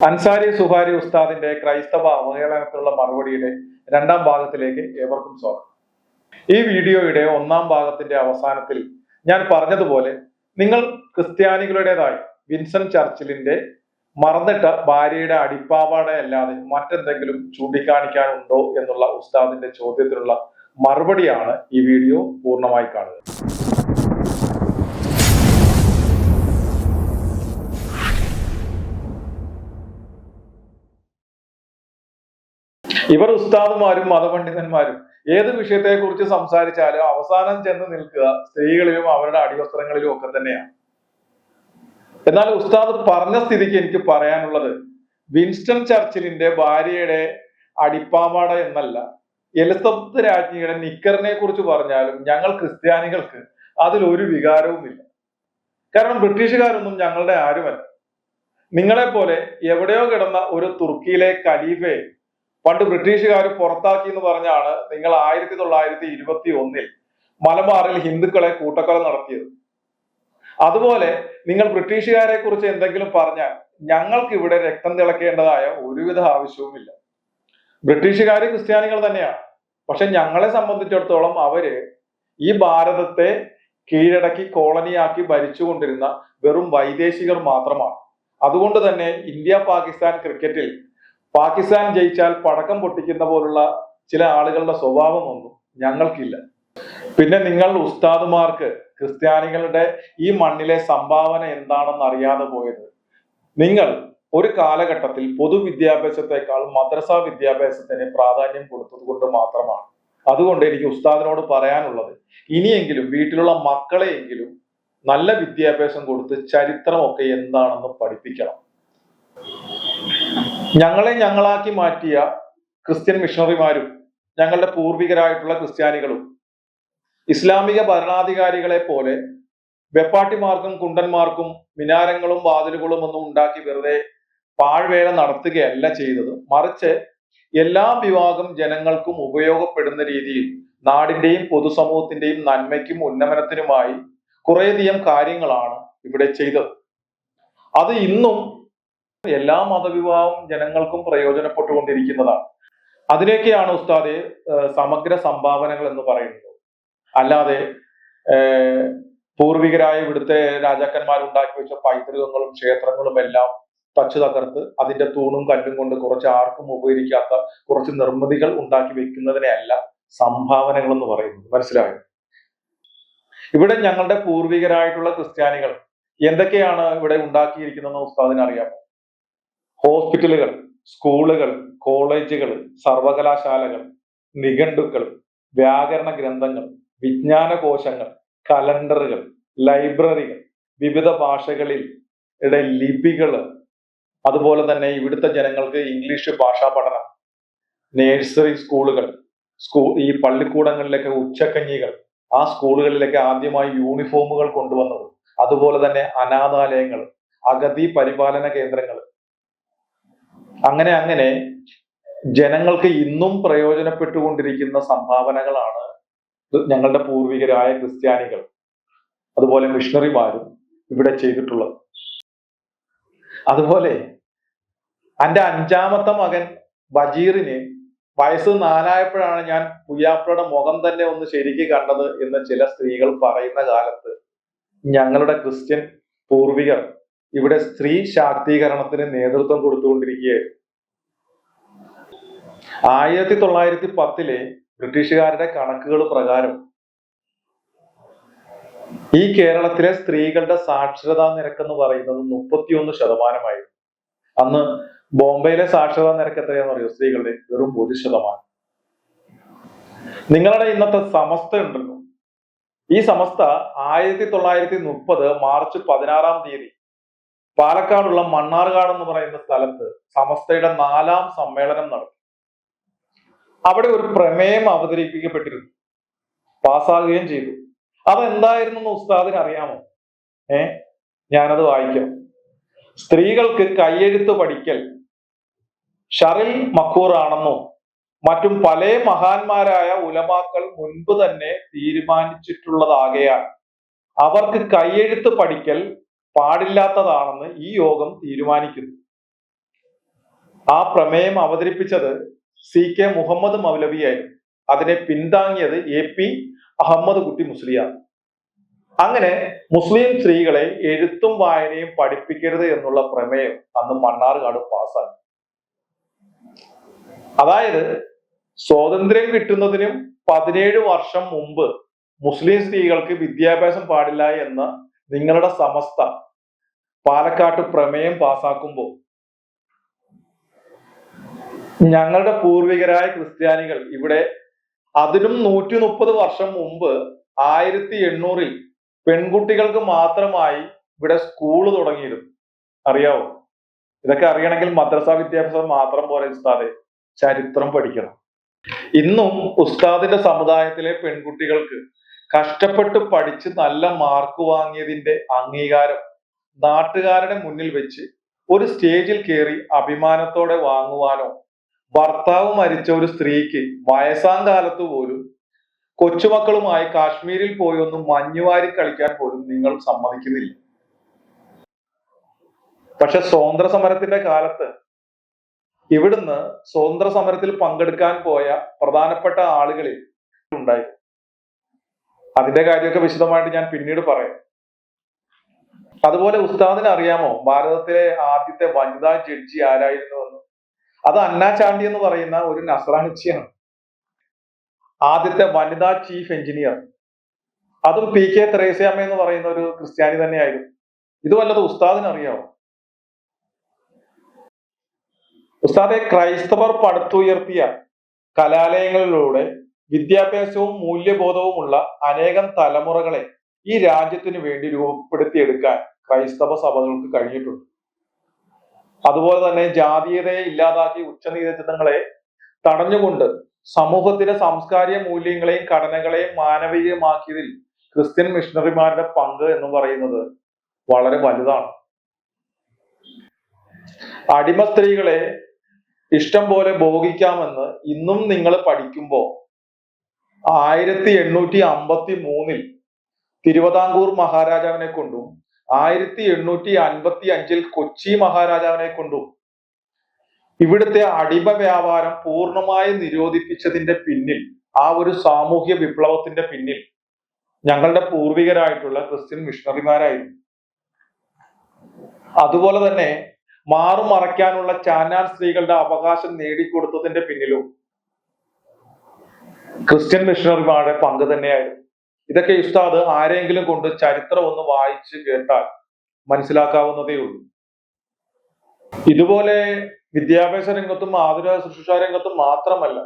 അൻസാരി സുഹാരി ഉസ്താദിന്റെ ക്രൈസ്തവ അവഹേളനത്തിനുള്ള മറുപടിയുടെ രണ്ടാം ഭാഗത്തിലേക്ക് ഏവർക്കും സ്വാഗതം. ഈ വീഡിയോയുടെ ഒന്നാം ഭാഗത്തിന്റെ അവസാനത്തിൽ ഞാൻ പറഞ്ഞതുപോലെ നിങ്ങൾ ക്രിസ്ത്യാനികളുടേതായി വിൻസെന്റ് ചർച്ചിലിന്റെ മറന്നിട്ട ഭാര്യയുടെ അടിപ്പാവാടയല്ലാതെ മറ്റെന്തെങ്കിലും ചൂണ്ടിക്കാണിക്കാനുണ്ടോ എന്നുള്ള ഉസ്താദിന്റെ ചോദ്യത്തിനുള്ള മറുപടിയാണ് ഈ വീഡിയോ പൂർണമായി കാണുക. ഇവർ ഉസ്താദുമാരും മതപണ്ഡിതന്മാരും ഏത് വിഷയത്തെക്കുറിച്ച് സംസാരിച്ചാലും അവസാനം ചെന്ന് നിൽക്കുക സ്ത്രീകളിലും അവരുടെ അടിവസ്ത്രങ്ങളിലും ഒക്കെ തന്നെയാണ് എന്നാൽ ഉസ്താദ് പറഞ്ഞ സ്ഥിതിക്ക് എനിക്ക് പറയാനുള്ളത് വിൻസ്റ്റൺ ചർച്ചിലിന്റെ ഭാര്യയുടെ അടിപ്പാവാട എന്നല്ല എലിസബത്ത് രാജ്ഞിയുടെ നിക്കറിനെ കുറിച്ച് പറഞ്ഞാലും ഞങ്ങൾ ക്രിസ്ത്യാനികൾക്ക് അതിൽ ഒരു വികാരവുമില്ല. കാരണം ബ്രിട്ടീഷുകാരൊന്നും ഞങ്ങളുടെ ആരുമല്ല. നിങ്ങളെ പോലെ എവിടെയോ കിടന്ന ഒരു തുർക്കിയിലെ ഖലീഫയെ പണ്ട് ബ്രിട്ടീഷുകാർ പുറത്താക്കി എന്ന് പറഞ്ഞാണ് നിങ്ങൾ ആയിരത്തി തൊള്ളായിരത്തി ഇരുപത്തി ഒന്നിൽ മലബാറിൽ ഹിന്ദുക്കളെ കൂട്ടക്കൊല നടത്തിയത്. അതുപോലെ നിങ്ങൾ ബ്രിട്ടീഷുകാരെ കുറിച്ച് എന്തെങ്കിലും പറഞ്ഞാൽ ഞങ്ങൾക്ക് ഇവിടെ രക്തം തിളക്കേണ്ടതായ ഒരുവിധ ആവശ്യവുമില്ല. ബ്രിട്ടീഷുകാർ ക്രിസ്ത്യാനികൾ തന്നെയാണ്. പക്ഷെ ഞങ്ങളെ സംബന്ധിച്ചിടത്തോളം അവർ ഈ ഭാരതത്തെ കീഴടക്കി കോളനിയാക്കി ഭരിച്ചുകൊണ്ടിരുന്ന വെറും വൈദേശികർ മാത്രമാണ്. അതുകൊണ്ട് തന്നെ ഇന്ത്യ പാകിസ്ഥാൻ ക്രിക്കറ്റിൽ പാകിസ്ഥാൻ ജയിച്ചാൽ പടക്കം പൊട്ടിക്കുന്ന പോലുള്ള ചില ആളുകളുടെ സ്വഭാവമൊന്നും ഞങ്ങൾക്കില്ല. പിന്നെ നിങ്ങൾ ഉസ്താദുമാർക്ക് ക്രിസ്ത്യാനികളുടെ ഈ മണ്ണിലെ സംഭാവന എന്താണെന്ന് അറിയാതെ പോയത്. നിങ്ങൾ ഒരു കാലഘട്ടത്തിൽ പൊതുവിദ്യാഭ്യാസത്തെക്കാൾ മദ്രസ വിദ്യാഭ്യാസത്തിന് പ്രാധാന്യം കൊടുത്തത് കൊണ്ട് മാത്രമാണ്. അതുകൊണ്ട് എനിക്ക് ഉസ്താദിനോട് പറയാനുള്ളത് ഇനിയെങ്കിലും വീട്ടിലുള്ള മക്കളെയെങ്കിലും നല്ല വിദ്യാഭ്യാസം കൊടുത്ത് ചരിത്രമൊക്കെ എന്താണെന്ന് പഠിപ്പിക്കണം. ഞങ്ങളെ ഞങ്ങളാക്കി മാറ്റിയ ക്രിസ്ത്യൻ മിഷണറിമാരും ഞങ്ങളുടെ പൂർവികരായിട്ടുള്ള ക്രിസ്ത്യാനികളും ഇസ്ലാമിക ഭരണാധികാരികളെ പോലെ വെപ്പാട്ടിമാർക്കും കുണ്ടന്മാർക്കും മിനാരങ്ങളും വാതിലുകളും ഒന്നും ഉണ്ടാക്കി വെറുതെ പാഴ്വേല നടത്തുകയല്ല ചെയ്തത്. മറിച്ച് എല്ലാ വിഭാഗം ജനങ്ങൾക്കും ഉപയോഗപ്പെടുന്ന രീതിയിൽ നാടിന്റെയും പൊതുസമൂഹത്തിന്റെയും നന്മയ്ക്കും ഉന്നമനത്തിനുമായി കുറേയധികം കാര്യങ്ങളാണ് ഇവിടെ ചെയ്തത്. അത് ഇന്നും എല്ലാ മതവിഭാഗം ജനങ്ങൾക്കും പ്രയോജനപ്പെട്ടുകൊണ്ടിരിക്കുന്നതാണ്. അതിലേക്കാണ് ഉസ്താദ് സമഗ്ര സംഭാവനകൾ എന്ന് പറയുന്നത്. അല്ലാതെ പൂർവികരായ ഇവിടുത്തെ രാജാക്കന്മാർ ഉണ്ടാക്കി വെച്ച പൈതൃകങ്ങളും ക്ഷേത്രങ്ങളും എല്ലാം തച്ചു തകർത്ത് അതിന്റെ തൂണും കല്ലും കൊണ്ട് കുറച്ച് ആർക്കും ഉപകരിക്കാത്ത കുറച്ച് നിർമ്മിതികൾ ഉണ്ടാക്കി വെക്കുന്നതിനെയല്ല സംഭാവനകൾ എന്ന് പറയുന്നത്. മനസ്സിലായോ? ഇവിടെ ഞങ്ങളുടെ പൂർവികരായിട്ടുള്ള ക്രിസ്ത്യാനികൾ എന്തൊക്കെയാണ് ഇവിടെ ഉണ്ടാക്കിയിരിക്കുന്നതെന്ന് ഉസ്താദിന് അറിയാമോ? ഹോസ്പിറ്റലുകൾ സ്കൂളുകൾ കോളേജുകൾ സർവകലാശാലകൾ നിഘണ്ടുക്കൾ വ്യാകരണ ഗ്രന്ഥങ്ങൾ വിജ്ഞാനകോശങ്ങൾ കലണ്ടറുകൾ ലൈബ്രറികൾ വിവിധ ഭാഷകളിൽ ഇവിടെ ലിപികൾ. അതുപോലെ തന്നെ ഇവിടുത്തെ ജനങ്ങൾക്ക് ഇംഗ്ലീഷ് ഭാഷാ പഠനം നേഴ്സറി സ്കൂളുകൾ സ്കൂ ഈ പള്ളിക്കൂടങ്ങളിലൊക്കെ ഉച്ചക്കഞ്ഞികൾ ആ സ്കൂളുകളിലൊക്കെ ആദ്യമായി യൂണിഫോമുകൾ കൊണ്ടുവന്നത്. അതുപോലെ തന്നെ അനാഥാലയങ്ങൾ അഗതി പരിപാലന കേന്ദ്രങ്ങൾ അങ്ങനെ അങ്ങനെ ജനങ്ങൾക്ക് ഇന്നും പ്രയോജനപ്പെട്ടുകൊണ്ടിരിക്കുന്ന സംഭാവനകളാണ് ഞങ്ങളുടെ പൂർവികരായ ക്രിസ്ത്യാനികൾ അതുപോലെ മിഷണറിമാരും ഇവിടെ ചെയ്തിട്ടുള്ളത്. അതുപോലെ എന്റെ അഞ്ചാമത്തെ മകൻ ബജീറിന് വയസ്സ് നാലായപ്പോഴാണ് ഞാൻ പുയ്യാപ്പയുടെ മുഖം തന്നെ ഒന്ന് ശരിക്ക് കണ്ടത് എന്ന് ചില സ്ത്രീകൾ പറയുന്ന കാലത്ത് ഞങ്ങളുടെ ക്രിസ്ത്യൻ പൂർവികർ ഇവിടെ സ്ത്രീ ശാക്തീകരണത്തിന് നേതൃത്വം കൊടുത്തുകൊണ്ടിരിക്കുകയായിരുന്നു. ആയിരത്തി തൊള്ളായിരത്തി പത്തിലെ ബ്രിട്ടീഷുകാരുടെ കണക്കുകൾ പ്രകാരം ഈ കേരളത്തിലെ സ്ത്രീകളുടെ സാക്ഷരതാ നിരക്ക് എന്ന് പറയുന്നത് മുപ്പത്തിയൊന്ന് ശതമാനമായിരുന്നു അന്ന് ബോംബെയിലെ സാക്ഷരതാ നിരക്ക് എത്രയാണെന്ന് അറിയോ? സ്ത്രീകളുടെ വെറും ഒരു ശതമാനം. നിങ്ങളുടെ ഇന്നത്തെ സമസ്ത ഉണ്ടല്ലോ. ഈ സമസ്ത ആയിരത്തി തൊള്ളായിരത്തി മുപ്പത് മാർച്ച് പതിനാറാം തീയതി പാലക്കാടുള്ള മണ്ണാർകാട് എന്ന് പറയുന്ന സ്ഥലത്ത് സമസ്തയുടെ നാലാം സമ്മേളനം നടത്തി. അവിടെ ഒരു പ്രമേയം അവതരിപ്പിക്കപ്പെട്ടിരുന്നു. പാസ്സാകുകയും ചെയ്തു. അതെന്തായിരുന്നു എന്ന് ഉസ്താദിന് അറിയാമോ? ഏ? ഞാനത് വായിക്കാം. സ്ത്രീകൾക്ക് കയ്യെഴുത്ത് പഠിക്കൽ ഷറിൽ മക്കൂർ ആണെന്നും മറ്റും പല മഹാന്മാരായ ഉലമാക്കൾ മുൻപ് തന്നെ തീരുമാനിച്ചിട്ടുള്ളതാകയാൽ അവർക്ക് കയ്യെഴുത്ത് പഠിക്കൽ പാടില്ലാത്തതാണെന്ന് ഈ യോഗം തീരുമാനിക്കുന്നു. ആ പ്രമേയം അവതരിപ്പിച്ചത് സി കെ മുഹമ്മദ് മൗലവിയായിരുന്നു അതിനെ പിന്താങ്ങിയത് എ പി അഹമ്മദ് കുട്ടി മുസ്ലിയാർ അങ്ങനെ മുസ്ലിം സ്ത്രീകളെ എഴുത്തും വായനയും പഠിപ്പിക്കരുത് എന്നുള്ള പ്രമേയം അന്ന് മണ്ണാർക്കാട് പാസ്സാക്കി അതായത് സ്വാതന്ത്ര്യം കിട്ടുന്നതിനും പതിനേഴ് വർഷം മുമ്പ് മുസ്ലിം സ്ത്രീകൾക്ക് വിദ്യാഭ്യാസം പാടില്ല എന്ന നിങ്ങളുടെ സമസ്ത പാലക്കാട്ട് പ്രമേയം പാസാക്കുമ്പോൾ ഞങ്ങളുടെ പൂർവികരായ ക്രിസ്ത്യാനികൾ ഇവിടെ അതിനും നൂറ്റി മുപ്പത് വർഷം മുമ്പ് ആയിരത്തി എണ്ണൂറിൽ പെൺകുട്ടികൾക്ക് മാത്രമായി ഇവിടെ സ്കൂൾ തുടങ്ങിയിരുന്നു. അറിയാവോ? ഇതൊക്കെ അറിയണമെങ്കിൽ മദ്രസ വിദ്യാഭ്യാസം മാത്രം പോലെ ഉസ്താദെ. ചരിത്രം പഠിക്കണം. ഇന്നും ഉസ്താദിന്റെ സമുദായത്തിലെ പെൺകുട്ടികൾക്ക് കഷ്ടപ്പെട്ട് പഠിച്ച് നല്ല മാർക്ക് വാങ്ങിയതിന്റെ അംഗീകാരം നാട്ടുകാരുടെ മുന്നിൽ വെച്ച് ഒരു സ്റ്റേജിൽ കയറി അഭിമാനത്തോടെ വാങ്ങുവാനോ ഭർത്താവ് മരിച്ച ഒരു സ്ത്രീക്ക് വയസ്സാം കാലത്ത് പോലും കൊച്ചുമക്കളുമായി കാശ്മീരിൽ പോയി ഒന്ന് മഞ്ഞുവാരി കളിക്കാൻ പോലും നിങ്ങൾ സമ്മതിക്കുന്നില്ല. പക്ഷെ സ്വാതന്ത്ര്യ സമരത്തിന്റെ കാലത്ത് ഇവിടുന്ന് സ്വാതന്ത്ര്യ സമരത്തിൽ പങ്കെടുക്കാൻ പോയ പ്രധാനപ്പെട്ട ആളുകളിൽ ഉണ്ടായി. അതിന്റെ കാര്യമൊക്കെ വിശദമായിട്ട് ഞാൻ പിന്നീട് പറയാം. അതുപോലെ ഉസ്താദിന് അറിയാമോ ഭാരതത്തിലെ ആദ്യത്തെ വനിതാ ജഡ്ജി ആരായിരുന്നു എന്ന്? അത് അന്നാ ചാണ്ടി എന്ന് പറയുന്ന ഒരു നസ്രാണിച്ചിയാണ്. ആദ്യത്തെ വനിതാ ചീഫ് എഞ്ചിനീയർ അതും പി കെ ത്രേസ്യാമ്മ എന്ന് പറയുന്ന ഒരു ക്രിസ്ത്യാനി തന്നെയായിരുന്നു. ഇത് വല്ലത് ഉസ്താദിന് അറിയാവോ? ഉസ്താദെ ക്രൈസ്തവർ പടുത്തുയർത്തിയ കലാലയങ്ങളിലൂടെ വിദ്യാഭ്യാസവും മൂല്യബോധവുമുള്ള അനേകം തലമുറകളെ ഈ രാജ്യത്തിന് വേണ്ടി രൂപപ്പെടുത്തിയെടുക്കാൻ ക്രൈസ്തവ സഭകൾക്ക് കഴിഞ്ഞിട്ടുണ്ട്. അതുപോലെ തന്നെ ജാതീയതയെ ഇല്ലാതാക്കി ഉച്ചനീചിതങ്ങളെ തടഞ്ഞുകൊണ്ട് സമൂഹത്തിലെ സാംസ്കാരിക മൂല്യങ്ങളെയും ഘടനകളെയും മാനവികമാക്കിയതിൽ ക്രിസ്ത്യൻ മിഷണറിമാരുടെ പങ്ക് എന്ന് പറയുന്നത് വളരെ വലുതാണ്. അടിമ സ്ത്രീകളെ ഇഷ്ടം പോലെ ഭോഗിക്കാമെന്ന് ഇന്നും നിങ്ങൾ പഠിക്കുമ്പോൾ ആയിരത്തി എണ്ണൂറ്റി അമ്പത്തി മൂന്നിൽ തിരുവിതാംകൂർ മഹാരാജാവിനെ കൊണ്ടും ആയിരത്തി എണ്ണൂറ്റി അൻപത്തി അഞ്ചിൽ കൊച്ചി മഹാരാജാവിനെ കൊണ്ടും. ഇവിടുത്തെ അടിമ വ്യാപാരം പൂർണമായി നിരോധിപ്പിച്ചതിന്റെ പിന്നിൽ ആ ഒരു സാമൂഹ്യ വിപ്ലവത്തിന്റെ പിന്നിൽ ഞങ്ങളുടെ പൂർവികരായിട്ടുള്ള ക്രിസ്ത്യൻ മിഷണറിമാരായിരുന്നു. അതുപോലെ തന്നെ മാറുമറയ്ക്കാനുള്ള ചാനാൻ സ്ത്രീകളുടെ അവകാശം നേടിക്കൊടുത്തതിന്റെ പിന്നിലും ക്രിസ്ത്യൻ മിഷണറിമാരുടെ പങ്ക് തന്നെയായിരുന്നു. ഇതൊക്കെ ഉസ്താദ് ആരെങ്കിലും കൊണ്ട് ചരിത്രം ഒന്ന് വായിച്ച് കേട്ടാൽ മനസ്സിലാക്കാവുന്നതേ ഉള്ളൂ. ഇതുപോലെ വിദ്യാഭ്യാസ രംഗത്തും ആധുനിക ശുശ്രൂഷ രംഗത്തും മാത്രമല്ല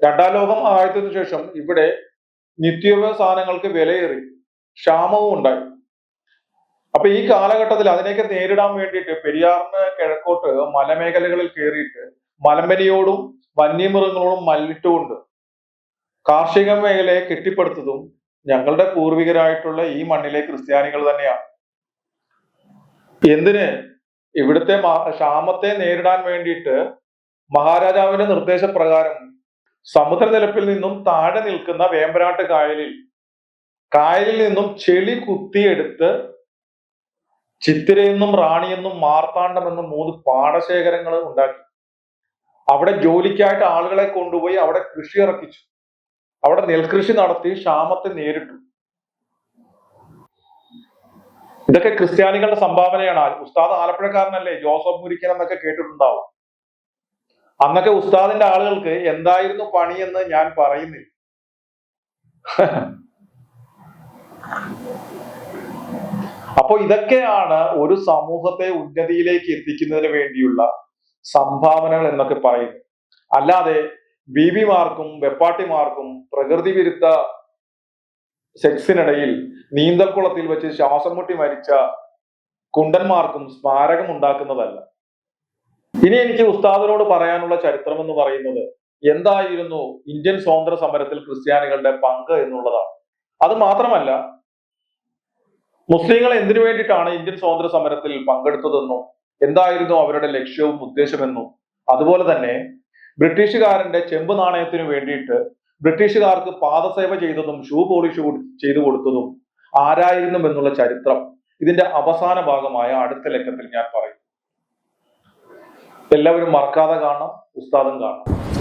രണ്ടാം ലോകം ആയതിനു ശേഷം ഇവിടെ നിത്യോപയോഗ സാധനങ്ങൾക്ക് വിലയേറി ക്ഷാമവും ഉണ്ടായി. അപ്പൊ ഈ കാലഘട്ടത്തിൽ അതിനെയൊക്കെ നേരിടാൻ വേണ്ടിയിട്ട് പെരിയാറിന് കിഴക്കോട്ട് മലമേഖലകളിൽ കയറിയിട്ട് മലമ്പനിയോടും വന്യമൃഗങ്ങളോടും മല്ലിട്ടുകൊണ്ട് കാർഷിക മേഖലയെ കെട്ടിപ്പടുത്തതും ഞങ്ങളുടെ പൂർവികരായിട്ടുള്ള ഈ മണ്ണിലെ ക്രിസ്ത്യാനികൾ തന്നെയാണ് എന്തിന്? ഇവിടുത്തെ ക്ഷാമത്തെ നേരിടാൻ വേണ്ടിയിട്ട് മഹാരാജാവിന്റെ നിർദ്ദേശപ്രകാരം സമുദ്രനിരപ്പിൽ നിന്നും താഴെ നിൽക്കുന്ന വേമ്പനാട്ട് കായലിൽ കായലിൽ നിന്നും ചെളി കുത്തിയെടുത്ത് ചിത്തിരയെന്നും റാണിയെന്നും മാർത്താണ്ഡമെന്നും മൂന്ന് പാടശേഖരങ്ങൾ ഉണ്ടാക്കി. അവിടെ ജോലിക്കായിട്ട് ആളുകളെ കൊണ്ടുപോയി അവിടെ കൃഷി ഇറക്കിച്ചു. അവിടെ നെൽകൃഷി നടത്തി ക്ഷാമത്തെ നേരിട്ടു. ഇതൊക്കെ ക്രിസ്ത്യാനികളുടെ സംഭാവനയാണ്. ഉസ്താദ് ആലപ്പുഴക്കാരനല്ലേ? ജോസഫ് മുരിക്കൻ എന്നൊക്കെ കേട്ടിട്ടുണ്ടാവും. അന്നൊക്കെ ഉസ്താദിന്റെ ആളുകൾക്ക് എന്തായിരുന്നു പണിയെന്ന് ഞാൻ പറയുന്നില്ല. അപ്പോ ഇതൊക്കെയാണ് ഒരു സമൂഹത്തെ ഉന്നതിയിലേക്ക് എത്തിക്കുന്നതിന് വേണ്ടിയുള്ള സംഭാവനകൾ എന്നൊക്കെ പറയുന്നത്. അല്ലാതെ ബീബിമാർക്കും വെപ്പാട്ടിമാർക്കും പ്രകൃതി വിരുദ്ധ സെക്സിനിടയിൽ നീന്തൽക്കുളത്തിൽ വെച്ച് ശ്വാസം മുട്ടി മരിച്ച കുണ്ടന്മാർക്കും സ്മാരകം ഉണ്ടാക്കുന്നതല്ല. ഇനി എനിക്ക് ഉസ്താദിനോട് പറയാനുള്ള ചരിത്രം എന്ന് പറയുന്നത് എന്തായിരുന്നു ഇന്ത്യൻ സ്വാതന്ത്ര്യ സമരത്തിൽ ക്രിസ്ത്യാനികളുടെ പങ്ക് എന്നുള്ളതാണ്. അത് മാത്രമല്ല മുസ്ലിങ്ങൾ എന്തിനു വേണ്ടിയിട്ടാണ് ഇന്ത്യൻ സ്വാതന്ത്ര്യ സമരത്തിൽ പങ്കെടുത്തതെന്നും എന്തായിരുന്നു അവരുടെ ലക്ഷ്യവും ഉദ്ദേശമെന്നും അതുപോലെ തന്നെ ബ്രിട്ടീഷുകാരന്റെ ചെമ്പ് നാണയത്തിന് വേണ്ടിയിട്ട് ബ്രിട്ടീഷുകാർക്ക് പാദസേവ ചെയ്തതും ഷൂ പോളിഷ് ചെയ്തു കൊടുത്തതും ആരായിരുന്നു എന്നുള്ള ചരിത്രം ഇതിന്റെ അവസാന ഭാഗമായ അടുത്ത ലക്കത്തിൽ ഞാൻ പറയും. എല്ലാവരും മറക്കാതെ കാണണം ഉസ്താദും കാണണം.